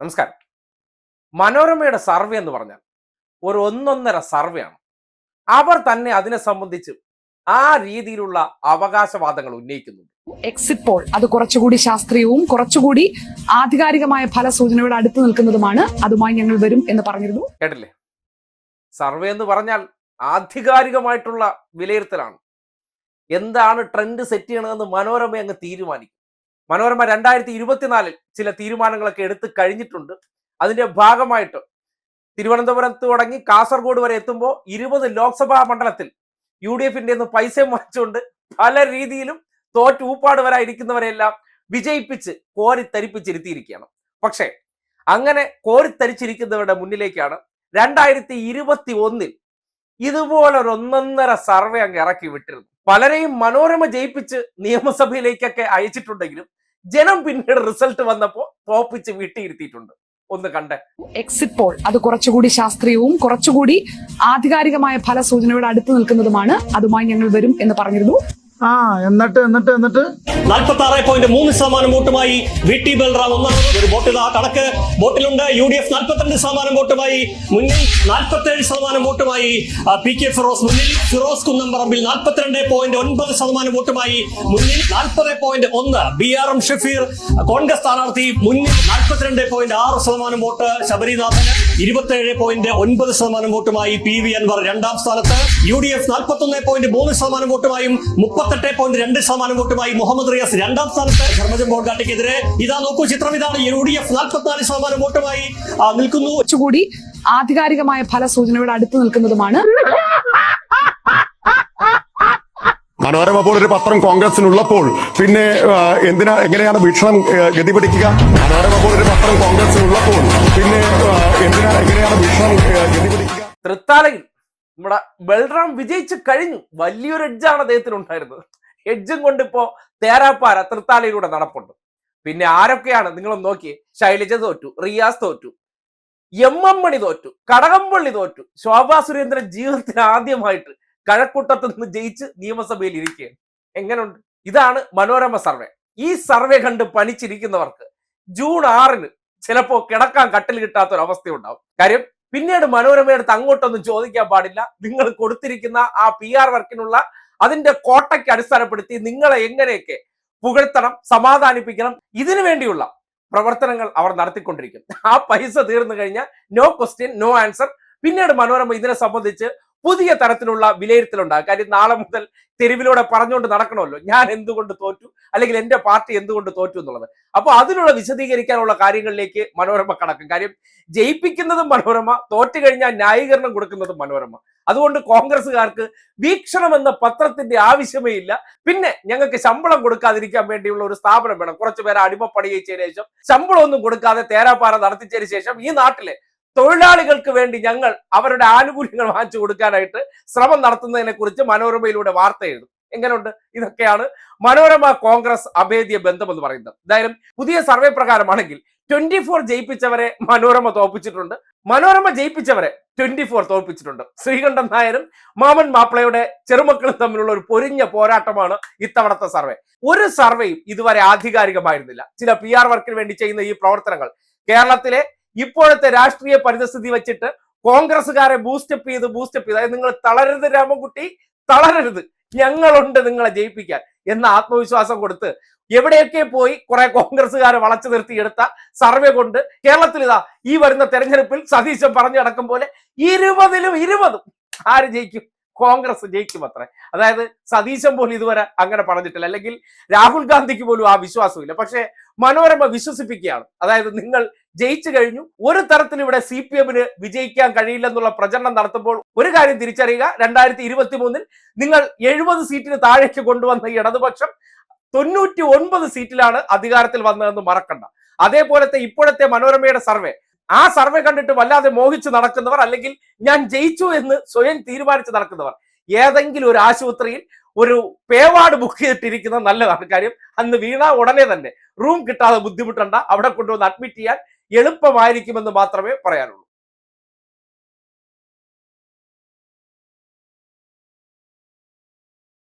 നമസ്കാരം. മനോരമയുടെ സർവേ എന്ന് പറഞ്ഞാൽ ഒരു ഒന്നൊന്നര സർവേ ആണ്. അവർ തന്നെ അതിനെ സംബന്ധിച്ച് ആ രീതിയിലുള്ള അവകാശവാദങ്ങൾ ഉന്നയിക്കുന്നുണ്ട്. എക്സിറ്റ് പോൾ അത് കുറച്ചുകൂടി ശാസ്ത്രീയവും കുറച്ചുകൂടി ആധികാരികമായ ഫലസൂചനയോട് അടുത്ത് നിൽക്കുന്നതുമാണ്. അതുമായി ഞങ്ങൾ വരും എന്ന് പറഞ്ഞിരുന്നു. കേട്ടില്ലേ? സർവേ എന്ന് പറഞ്ഞാൽ ആധികാരികമായിട്ടുള്ള വിലയിരുത്തലാണ്. എന്താണ് ട്രെൻഡ് സെറ്റ് ചെയ്യണമെന്ന് മനോരമ അങ്ങ് തീരുമാനിക്കും. മനോരമ രണ്ടായിരത്തി ഇരുപത്തിനാലിൽ ചില തീരുമാനങ്ങളൊക്കെ എടുത്തു കഴിഞ്ഞിട്ടുണ്ട്. അതിന്റെ ഭാഗമായിട്ട് തിരുവനന്തപുരത്ത് തുടങ്ങി കാസർഗോഡ് വരെ എത്തുമ്പോൾ ഇരുപത് ലോക്സഭാ മണ്ഡലത്തിൽ യു ഡി എഫിന്റെ നിന്ന് പൈസ വാങ്ങിച്ചുകൊണ്ട് പല രീതിയിലും തോറ്റ് ഊപ്പാട് വരെ ഇരിക്കുന്നവരെല്ലാം വിജയിപ്പിച്ച് കോരിത്തരിപ്പിച്ചിരുത്തിയിരിക്കുകയാണ്. പക്ഷേ അങ്ങനെ കോരിത്തരിച്ചിരിക്കുന്നവരുടെ മുന്നിലേക്കാണ് രണ്ടായിരത്തി ഇരുപത്തി ഒന്നിൽ ഇതുപോലെ ഒന്നൊന്നര സർവേ അങ്ങ് ഇറക്കി വിട്ടിരുന്നു പലരെയും മനോരമ ജയിപ്പിച്ച് നിയമസഭയിലേക്കൊക്കെ അയച്ചിട്ടുണ്ടെങ്കിലും ജനം പിന്നീട് റിസൾട്ട് വന്നപ്പോൾ തോപ്പിച്ച് വീട്ടിയിരുത്തിയിട്ടുണ്ട്. ഒന്ന് കണ്ട്. എക്സിറ്റ് പോൾ അത് കുറച്ചുകൂടി ശാസ്ത്രീയവും കുറച്ചുകൂടി ആധികാരികമായ ഫലസൂചനയോട് അടുത്ത് നിൽക്കുന്നതുമാണ്. അതുമായി ഞങ്ങൾ വരും എന്ന് പറഞ്ഞിരുന്നു. ആ എന്നിട്ട് എന്നിട്ട് എന്നിട്ട്. നാൽപ്പത്തി ആറ് പോയിന്റ് മൂന്ന് ശതമാനം വോട്ടുമായി വി ടി ബൽറാം ഒന്നാമത് ഒരു വോട്ടിൽ ആ കണക്ക് വോട്ടിലുണ്ട്. യു ഡി എഫ് നാൽപ്പത്തിരണ്ട് ശതമാനം വോട്ടുമായി. മുന്നിൽ നാൽപ്പത്തേഴ് ശതമാനം വോട്ടുമായി പി കെ ഫിറോസ്. മുന്നിൽ ഫിറോസ് കുന്നംപറമ്പിൽ നാൽപ്പത്തിരണ്ട് പോയിന്റ് ഒൻപത് ശതമാനം വോട്ടുമായി. മുന്നിൽ നാൽപ്പത് പോയിന്റ് ഒന്ന് B R M Shafeer Congress സ്ഥാനാർത്ഥി. മുന്നിൽ നാൽപ്പത്തിരണ്ട് പോയിന്റ് ആറ് ശതമാനം വോട്ട് ശബരിനാഥന്. ഇരുപത്തേഴ് പോയിന്റ് ഒൻപത് ശതമാനം വോട്ടുമായി പി വി അൻവർ രണ്ടാം സ്ഥാനത്ത്. യു ഡി എഫ് നാൽപ്പത്തൊന്ന് പോയിന്റ് മൂന്ന് ശതമാനം വോട്ടുമായും മുപ്പത്തെട്ട് പോയിന്റ് രണ്ട് ശതമാനം വോട്ടുമായി മുഹമ്മദ് റിയാസ് രണ്ടാം സ്ഥാനത്ത്. ധർമ്മജൻ ബോൾഗാട്ടിക്കെതിരെ ഇതാ നോക്കൂ ചിത്രം ഇതാണ്. യു ഡി എഫ് നാൽപ്പത്തിനാല് ശതമാനം വോട്ടുമായി നിൽക്കുന്നു. കുറച്ചുകൂടി ആധികാരികമായ ഫലസൂചനയോട് അടുത്ത് നിൽക്കുന്നതുമാണ്. മനോരമ പോലൊരു പത്രം കോൺഗ്രസിനുള്ളപ്പോൾ പിന്നെ എന്തിനാ എങ്ങനെയാണ് വീക്ഷണം ഗതിപിടിക്കുക? ഗതി പിടിക്കുക മനോരമ പോലൊരു പത്രം കോൺഗ്രസിനുള്ളപ്പോൾ പിന്നെ എന്തിനാ എങ്ങനെയാണ് വീക്ഷണം ഗതിപിടിക്കുക? ഗതി പിടിക്കുക തൃത്താലയിൽ നമ്മുടെ ബൽറാം വിജയിച്ച് കഴിഞ്ഞു. വലിയൊരു എഡ്ജാണ് അദ്ദേഹത്തിന് ഉണ്ടായിരുന്നത് എഡ്ജും കൊണ്ട് ഇപ്പോ തേരാപ്പാര തൃത്താലയിലൂടെ നടപ്പുണ്ട്. പിന്നെ ആരൊക്കെയാണ്? നിങ്ങളും നോക്കിയേ. ശൈലജ തോറ്റു റിയാസ് തോറ്റു എം എം മണി തോറ്റു കടകംപള്ളി തോറ്റു. ശോഭാ സുരേന്ദ്രൻ ജീവിതത്തിൽ ആദ്യമായിട്ട് കഴക്കൂട്ടത്ത് നിന്ന് ജയിച്ച് നിയമസഭയിൽ ഇരിക്കുകയാണ്. എങ്ങനെയുണ്ട് ഇതാണ് മനോരമ സർവേ. ഈ സർവേ കണ്ട് പണിച്ചിരിക്കുന്നവർക്ക് ജൂൺ ആറിന് ചിലപ്പോ കിടക്കാൻ കട്ടിൽ കിട്ടാത്ത ഒരു അവസ്ഥയുണ്ടാവും കാര്യം പിന്നീട് മനോരമയെടുത്ത് അങ്ങോട്ടൊന്നും ചോദിക്കാൻ പാടില്ല. നിങ്ങൾ കൊടുത്തിരിക്കുന്ന ആ പി ആർ വർക്കിനുള്ള അതിന്റെ കോട്ടയ്ക്ക് അടിസ്ഥാനപ്പെടുത്തി നിങ്ങളെ എങ്ങനെയൊക്കെ പുകഴ്ത്തണം സമാധാനിപ്പിക്കണം ഇതിനു വേണ്ടിയുള്ള പ്രവർത്തനങ്ങൾ അവർ നടത്തിക്കൊണ്ടിരിക്കും. ആ പൈസ തീർന്നു കഴിഞ്ഞാൽ നോ ക്വസ്റ്റ്യൻ നോ ആൻസർ പിന്നീട് മനോരമ ഇതിനെ സംബന്ധിച്ച് പുതിയ തരത്തിലുള്ള വിലയിരുത്തലുണ്ടാകും കാര്യം നാളെ മുതൽ തെരുവിലൂടെ പറഞ്ഞുകൊണ്ട് നടക്കണമല്ലോ. ഞാൻ എന്തുകൊണ്ട് തോറ്റു? അല്ലെങ്കിൽ എന്റെ പാർട്ടി എന്തുകൊണ്ട് തോറ്റു എന്നുള്ളത്. അപ്പൊ അതിനുള്ള വിശദീകരിക്കാനുള്ള കാര്യങ്ങളിലേക്ക് മനോരമ കടക്കും. കാര്യം ജയിപ്പിക്കുന്നതും മനോരമ തോറ്റു കഴിഞ്ഞാൽ ന്യായീകരണം കൊടുക്കുന്നതും മനോരമ. അതുകൊണ്ട് കോൺഗ്രസ്സുകാർക്ക് വീക്ഷണം എന്ന പത്രത്തിന്റെ ആവശ്യമേ ഇല്ല. പിന്നെ ഞങ്ങൾക്ക് ശമ്പളം കൊടുക്കാതിരിക്കാൻ വേണ്ടിയുള്ള ഒരു സ്ഥാപനം വേണം. കുറച്ചു പേരെ അടിമപ്പണി ചെയ്തതിനു ശേഷം ശമ്പളം ഒന്നും കൊടുക്കാതെ തേരാപ്പാറ നടത്തിച്ചതിന് ശേഷം ഈ നാട്ടിലെ തൊഴിലാളികൾക്ക് വേണ്ടി ഞങ്ങൾ അവരുടെ ആനുകൂല്യങ്ങൾ വാങ്ങിച്ചു കൊടുക്കാനായിട്ട് ശ്രമം നടത്തുന്നതിനെ കുറിച്ച് മനോരമയിലൂടെ വാർത്ത എഴുതും. എങ്ങനെയുണ്ട്? ഇതൊക്കെയാണ് മനോരമ കോൺഗ്രസ് അഭേദ്യ ബന്ധം എന്ന് പറയുന്നത്. എന്തായാലും പുതിയ സർവേ പ്രകാരമാണെങ്കിൽ ട്വന്റി ഫോർ ജയിപ്പിച്ചവരെ മനോരമ തോൽപ്പിച്ചിട്ടുണ്ട്. മനോരമ ജയിപ്പിച്ചവരെ ട്വന്റി ഫോർ തോൽപ്പിച്ചിട്ടുണ്ട്. ശ്രീകണ്ഠൻ നായരും മാമൻ മാപ്പിളയുടെ ചെറുമക്കളും തമ്മിലുള്ള ഒരു പൊരിഞ്ഞ പോരാട്ടമാണ് ഇത്തവണത്തെ സർവേ. ഒരു സർവേയും ഇതുവരെ ആധികാരികമായിരുന്നില്ല. ചില പി ആർ വർക്കിന് വേണ്ടി ചെയ്യുന്ന ഈ പ്രവർത്തനങ്ങൾ കേരളത്തിലെ ഇപ്പോഴത്തെ രാഷ്ട്രീയ പരിതസ്ഥിതി വെച്ചിട്ട് കോൺഗ്രസ്സുകാരെ ബൂസ്റ്റപ്പ് ചെയ്ത് ബൂസ്റ്റപ്പ് ചെയ്ത്. അതായത് നിങ്ങൾ തളരരുത് രാമൻകുട്ടി തളരരുത്. ഞങ്ങളുണ്ട് നിങ്ങളെ ജയിപ്പിക്കാൻ എന്ന ആത്മവിശ്വാസം കൊടുത്ത് എവിടെയൊക്കെ പോയി കുറെ കോൺഗ്രസ്സുകാരെ വളച്ചു നിർത്തിയെടുത്ത സർവേ കൊണ്ട് കേരളത്തിൽ ഇതാ ഈ വരുന്ന തെരഞ്ഞെടുപ്പിൽ സതീശൻ പറഞ്ഞു നടക്കും പോലെ ഇരുപതിലും ഇരുപതും ആര് ജയിക്കും? കോൺഗ്രസ് ജയിക്കും അത്ര. അതായത് സതീശൻ പോലും ഇതുവരെ അങ്ങനെ പറഞ്ഞിട്ടില്ല. അല്ലെങ്കിൽ രാഹുൽ ഗാന്ധിക്ക് പോലും ആ വിശ്വാസമില്ല. പക്ഷേ മനോരമ വിശ്വസിപ്പിക്കുകയാണ്. അതായത് നിങ്ങൾ ജയിച്ചു കഴിഞ്ഞു. ഒരു തരത്തിൽ ഇവിടെ സി പി എമ്മിന് വിജയിക്കാൻ കഴിയില്ലെന്നുള്ള പ്രചരണം നടത്തുമ്പോൾ ഒരു കാര്യം തിരിച്ചറിയുക. രണ്ടായിരത്തി ഇരുപത്തി മൂന്നിൽ നിങ്ങൾ എഴുപത് സീറ്റിന് താഴേക്ക് കൊണ്ടുവന്ന ഈ ഇടതുപക്ഷം തൊണ്ണൂറ്റി ഒൻപത് സീറ്റിലാണ് അധികാരത്തിൽ വന്നതെന്ന് മറക്കണ്ട. അതേപോലത്തെ ഇപ്പോഴത്തെ മനോരമയുടെ സർവേ. ആ സർവേ കണ്ടിട്ട് വല്ലാതെ മോഹിച്ചു നടക്കുന്നവർ അല്ലെങ്കിൽ ഞാൻ ജയിച്ചു എന്ന് സ്വയം തീരുമാനിച്ച് നടക്കുന്നവർ. ഏതെങ്കിലും ഒരു ആശുപത്രിയിൽ ഒരു പേവാട് ബുക്ക് ചെയ്തിട്ടിരിക്കുന്നത് നല്ലതാണ്. കാര്യം അന്ന് വീണ ഉടനെ തന്നെ. റൂം കിട്ടാതെ ബുദ്ധിമുട്ടണ്ട. അവിടെ കൊണ്ടുവന്ന് അഡ്മിറ്റ് ചെയ്യാൻ എളുപ്പമായിരിക്കുമെന്ന് മാത്രമേ പറയാനുള്ളൂ.